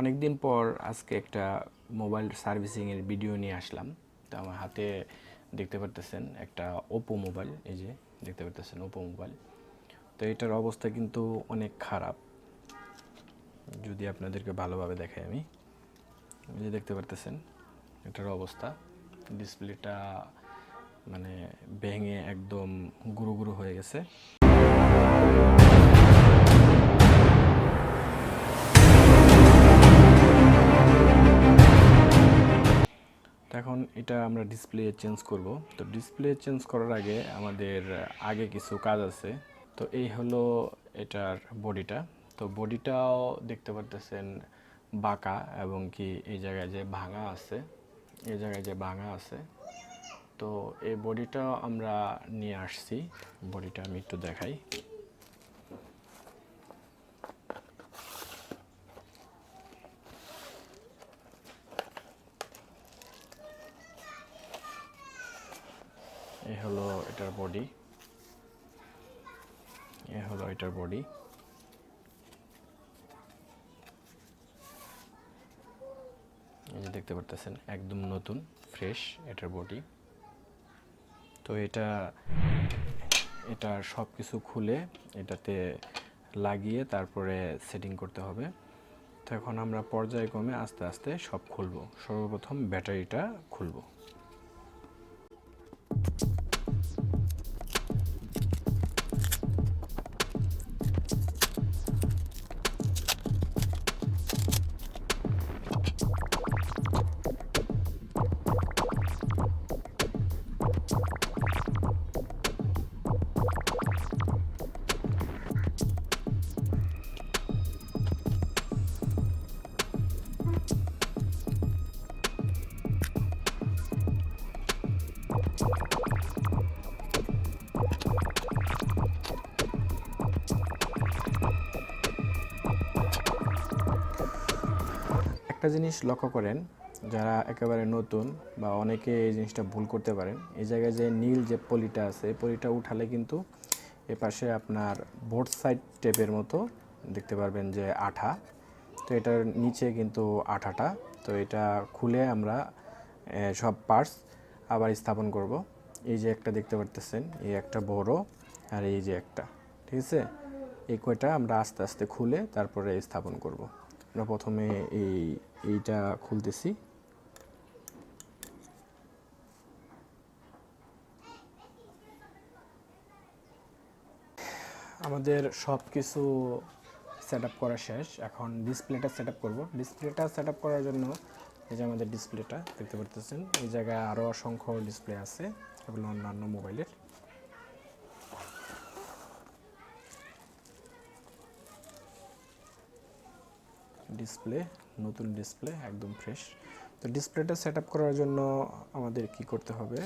অনেক দিন পর আজকে একটা মোবাইল সার্ভিসিংয়ের ভিডিও নিয়ে আসলাম। তো আমার হাতে দেখতে পারতেছেন একটা ওপো মোবাইল, এই যে দেখতে পারতেছেন ওপো মোবাইল। তো এটার অবস্থা কিন্তু অনেক খারাপ। যদি আপনাদেরকে ভালোভাবে দেখাই আমি। যে দেখতে পারতেছেন, এটার অবস্থা। ডিসপ্লেটা মানে ভেঙে একদম গুঁড়ো গুঁড়ো হয়ে গেছে। এখন এটা আমরা ডিসপ্লে চেঞ্জ করব। তো ডিসপ্লে চেঞ্জ করার আগে আমাদের আগে কিছু কাজ আছে। তো এই হলো এটার বডিটা তো বডিটাও দেখতে পারতেছেন বাঁকা এবং কি এই জায়গায় যে ভাঙা আছে, এই জায়গায় যে ভাঙা আছে। তো এই বডিটাও আমরা নিয়ে আসছি। বডিটা আমি একটু দেখাই। এই হলো এটার বডি এ হলো এটার বডি এই যে দেখতে পারতেছেন, একদম নতুন ফ্রেশ এটার বডি তো এটা এটা সব কিছু খুলে এটাতে লাগিয়ে তারপরে সেটিং করতে হবে। তো এখন আমরা পর্যায়ক্রমে আস্তে আস্তে সব খুলবো। সর্বপ্রথম ব্যাটারিটা খুলবো। একটা জিনিস লক্ষ্য করেন, যারা একেবারে নতুন বা অনেকে এই জিনিসটা ভুল করতে পারেন, এই জায়গায় যে নীল যে পলিটা আছে, এই পলিটা উঠালে কিন্তু এ পাশে আপনার বোর্ড সাইড টেপের মতো দেখতে পারবেন যে আঠা। তো এটার নিচে কিন্তু আঠাটা। তো এটা খুলে আমরা সব পার্টস আবার স্থাপন করব। এই যে একটা দেখতে পারতেছেন, এই একটা বড় আর এই যে একটা। ঠিক আছে? এই কয়টা আমরা আস্তে আস্তে খুলে তারপরে স্থাপন করব। আমরা প্রথমে এই এইটা খুলতেছি। আমাদের সব কিছু সেট আপ করা শেষ। এখন ডিসপ্লেটা সেট আপ করব। ডিসপ্লেটা সেট করার জন্য এই যে আমাদের ডিসপ্লেটা দেখতে পারতেছেন? এই জায়গায় আরও অসংখ্য ডিসপ্লে আছে, এগুলো অন্যান্য মোবাইলের ডিসপ্লে নতুন ডিসপ্লে একদম ফ্রেশ তো ডিসপ্লেটা সেট করার জন্য আমাদের কি করতে হবে?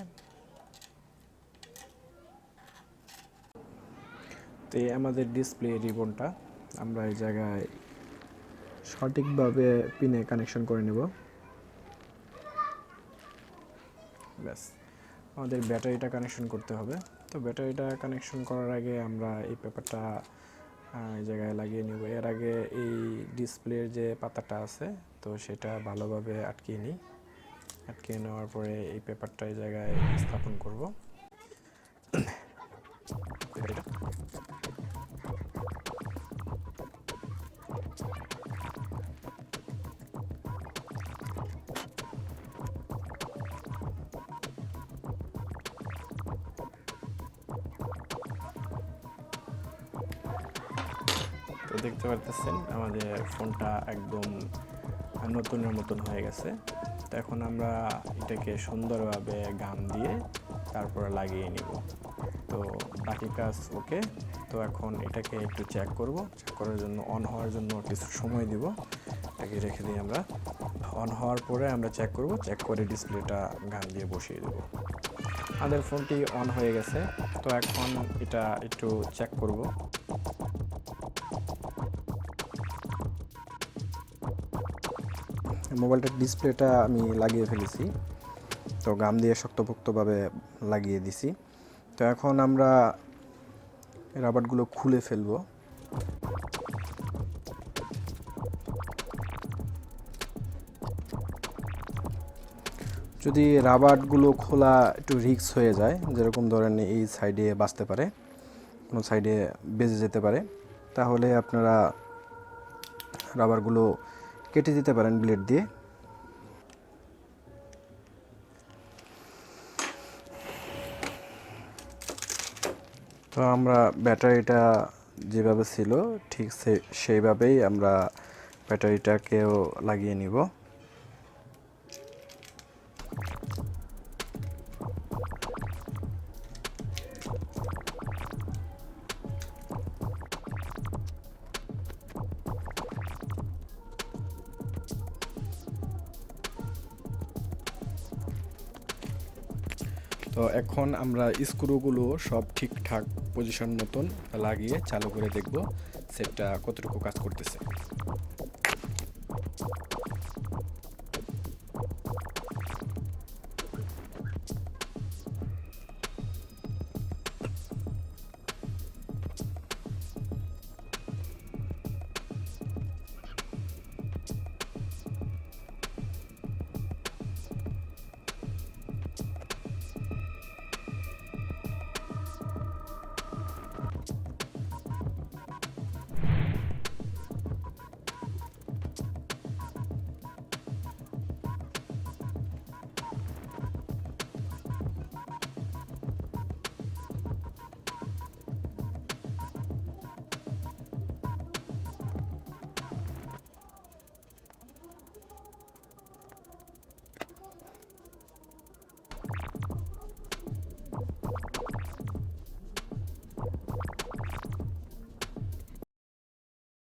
তো আমাদের ডিসপ্লে রিবনটা আমরা এই জায়গায় সঠিকভাবে পিনে কানেকশন করে নেব। ব্যাস, আমাদের ব্যাটারিটা কানেকশন করতে হবে। তো ব্যাটারিটা কানেকশন করার আগে আমরা এই পেপারটা এই জায়গায় লাগিয়ে নিব। এর আগে এই ডিসপ্লের যে পাতাটা আছে, তো সেটা ভালোভাবে আটকিয়ে নিই। আটকিয়ে নেওয়ার পরে এই পেপারটা এই জায়গায় স্থাপন করব। ব্যাটারিটা তো দেখতে পারতেছেন, আমাদের ফোনটা একদম নতুনের মতন হয়ে গেছে। তো এখন আমরা এটাকে সুন্দরভাবে গাম দিয়ে তারপরে লাগিয়ে নিব। তো বাকি কাজ ওকে। তো এখন এটাকে একটু চেক করব। চেক করার জন্য অন হওয়ার জন্য কিছু সময় দিব। এটাকে রেখে দিই আমরা অন হওয়ার পরে আমরা চেক করব। চেক করে ডিসপ্লেটা গান দিয়ে বসিয়ে দেবো। আমাদের ফোনটি অন হয়ে গেছে। তো এখন এটা একটু চেক করব। মোবাইলটার ডিসপ্লেটা আমি লাগিয়ে ফেলেছি। তো গাম দিয়ে শক্তপোক্তভাবে লাগিয়ে দিছি। তো এখন আমরা রাবারগুলো খুলে ফেলব। যদি রাবারগুলো খোলা একটু রিক্স হয়ে যায়, যেরকম ধরেন এই সাইডে বাঁচতে পারে, কোনো সাইডে বেজে যেতে পারে, তাহলে আপনারা রাবারগুলো কেটে দিতে পারেন ব্লেড দিয়ে। তো আমরা ব্যাটারিটা যেভাবে ছিল, ঠিক সেইভাবেই আমরা ব্যাটারিটাকেও লাগিয়ে নিব। তো এখন আমরা স্ক্রুগুলো সব ঠিকঠাক পজিশন মতন লাগিয়ে চালু করে দেখব সেটটা কতটুকু কাজ করতেছে।